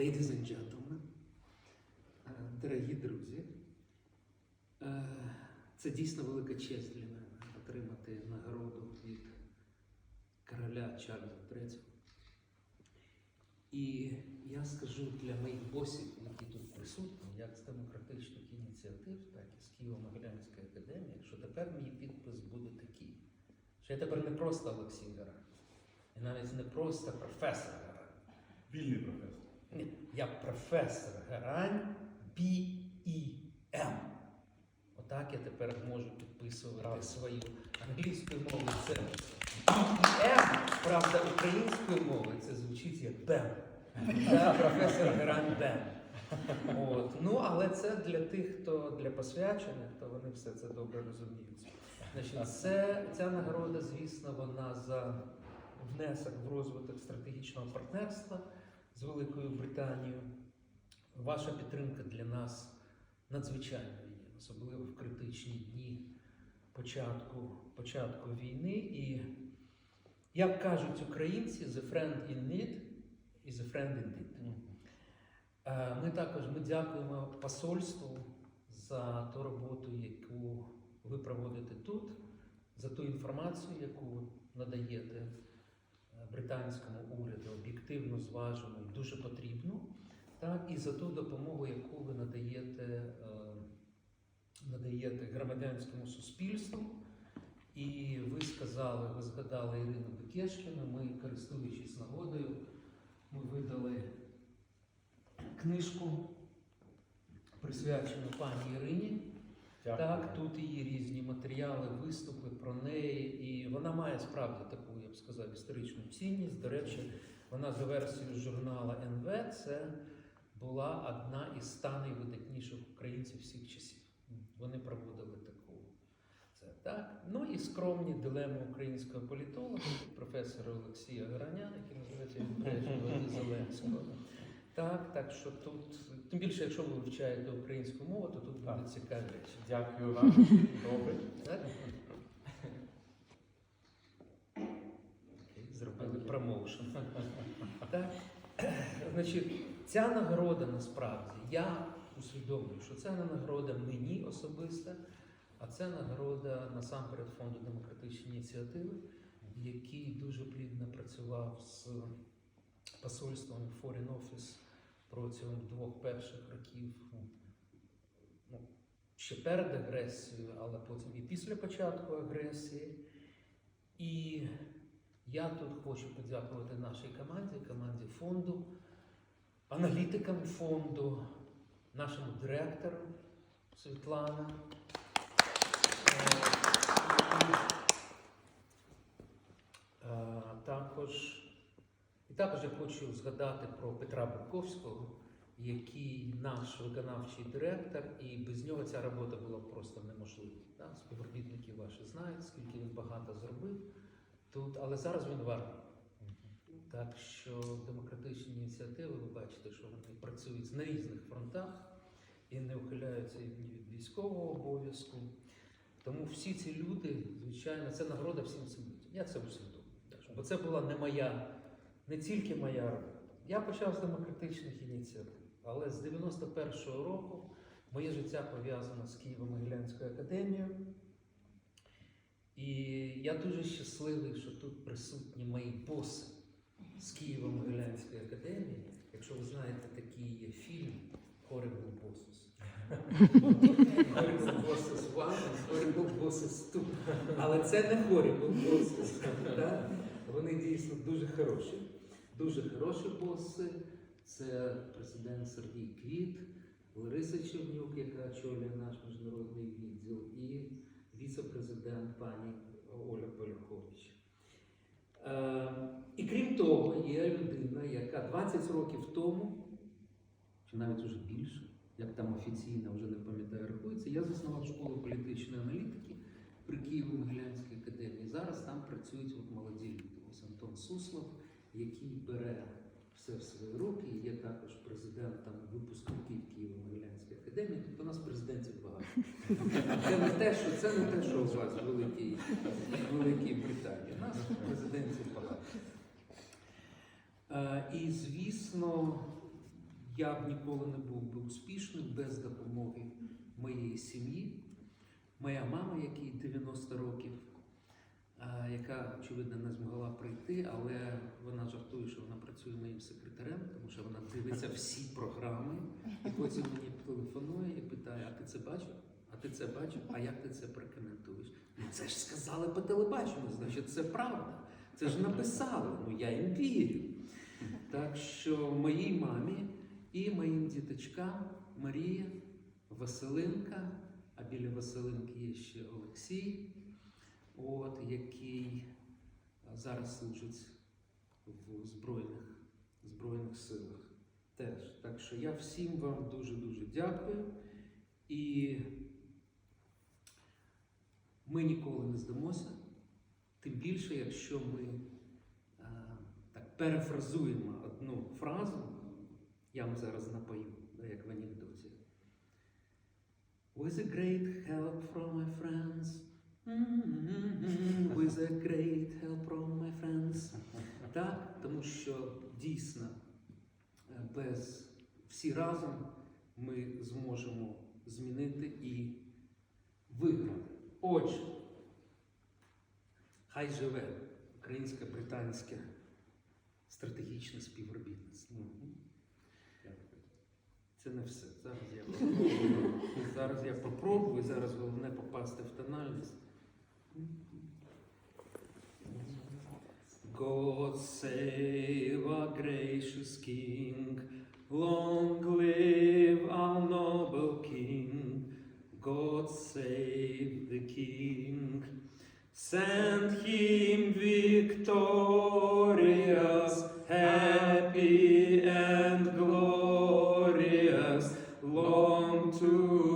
Ladies and gentlemen, е, дорогі друзі, е, це дійсно велика честь для мене отримати нагороду від короля Чарльза III. І я скажу для моїх босів, які тут присутні, як з демократичних ініціатив, так і з Києво-Могилянської академії, що тепер мій підпис буде такий. Що я тепер не просто Олексій Гаран, і навіть не просто професор Гаран. Вільний професор. Ні, я професор Гарань B.E.M. Отак я тепер можу підписувати Так. свою англійською мовою. Це B.E.M. Правда, українською мовою це звучить як Бем. Я професор Гарань Бем. От. Ну, але це для тих, хто для посвячених, то вони все це добре розуміють. Значить, це, ця нагорода, звісно, вона за внесок в розвиток стратегічного партнерства з Великою Британією. Ваша підтримка для нас надзвичайною є, особливо в критичні дні початку, початку війни. І, як кажуть українці, the friend in need is a friend indeed. Е, Ми також ми дякуємо посольству за ту роботу, яку ви проводите тут, за ту інформацію, яку надаєте британському уряду, об'єктивно зважену і дуже потрібну, так, і за ту допомогу, яку ви надаєте, е, надаєте громадянському суспільству. І ви сказали, ви згадали Ірину Бекешкіну, ми, користуючись нагодою, ми видали книжку, присвячену пані Ірині. Так, тут її різні матеріали, виступи про неї, і вона має справді таку, я б сказав, історичну цінність. До речі, вона за версією журнала НВ це була одна із ста найвидатніших українців всіх часів. Вони проводили таку. Це так. Ну і скромні дилеми українського політолога, професора Олексія Граня, який називається Зеленського. Так, так що тут, тим більше, якщо ви вивчаєте українську мову, то тут будуть цікаві речі. Дякую вам. Добре. Зробили промоушен. Так? Значить, ця нагорода насправді, я усвідомлюю, що це не нагорода мені особисто, а це нагорода насамперед фонду демократичні ініціативи, який дуже плідно працював з посольством Foreign Office протягом двох перших років ну, ще перед агресією, але потім і після початку агресії. І я тут хочу подякувати нашій команді, команді фонду, аналітикам фонду, нашому директору Світлана. Е, е, Також, також я хочу згадати про Петра Бурковського, який наш виконавчий директор, і без нього ця робота була просто неможлива. Да? Співробітники ваші знають, скільки він багато зробив тут, але зараз він в армії. Так що демократичні ініціативи, ви бачите, що вони працюють на різних фронтах і не ухиляються ні від військового обов'язку. Тому всі ці люди, звичайно, це нагорода всім цим людям. Я це усвідомлюю. Бо це була не моя, не тільки моя робота. Я почав з демократичних ініціатив, але з 91-го року моє життя пов'язано з Києво-Могилянською академією. І я дуже щасливий, що тут присутні мої боси з Києво-Могилянської академії. Якщо ви знаєте, такий є фільм Bosses. Horrible Bosses 1 і Horrible Bosses 2. Але це не Bosses. так? Вони дійсно дуже хороші. Дуже хороші боси. Це президент Сергій Квіт, Лариса Чернюк, яка очолює наш міжнародний відділ, і віце-президент пані Оля Поляхович. Е, і крім того, є людина, яка 20 років тому, чи навіть уже більше, як там офіційно вже не пам'ятаю, рахується, я заснував школу політичної аналітики при Києво-Могилянській академії. Зараз там працюють от молоді люди. Ось Антон Суслов, який бере все в свої руки, і є також президентом випускників Києво-Могилянської академії. Тобто у нас президентів багато. Це не те, що це не те, що у вас Великій, Великій Британії. У нас президентів багато. Е, І звісно, я б ніколи не був би успішним без допомоги моєї сім'ї. Моя мама, якій 90 років, яка, очевидно, не змогла прийти, але вона жартує, що вона працює моїм секретарем, тому що вона дивиться всі програми, і потім мені телефонує і питає: а ти це бачив? А ти це бачив? А як ти це прокоментуєш? Ну це ж сказали по телебаченню, значить це правда. Це ж написали, ну я їм вірю. Так що моїй мамі і моїм діточкам Марія, Василинка, а біля Василинки є ще Олексій, от, який зараз служить в Збройних, Збройних силах. Теж. Так що я всім вам дуже-дуже дякую. І ми ніколи не здамося, тим більше, якщо ми а, так перефразуємо одну фразу, я вам зараз напою, як в анекдоті. With a great help from my friends. With a great help from my friends. Так, тому що дійсно е, без всі разом ми зможемо змінити і виграти. Отже, хай живе українсько-британське стратегічне співробітництво. Це не все. Зараз я попробую. Зараз я попробую, зараз головне попасти в тональність. God save our gracious King, long live our noble King. God save the King, send him victorious, happy and glorious, long to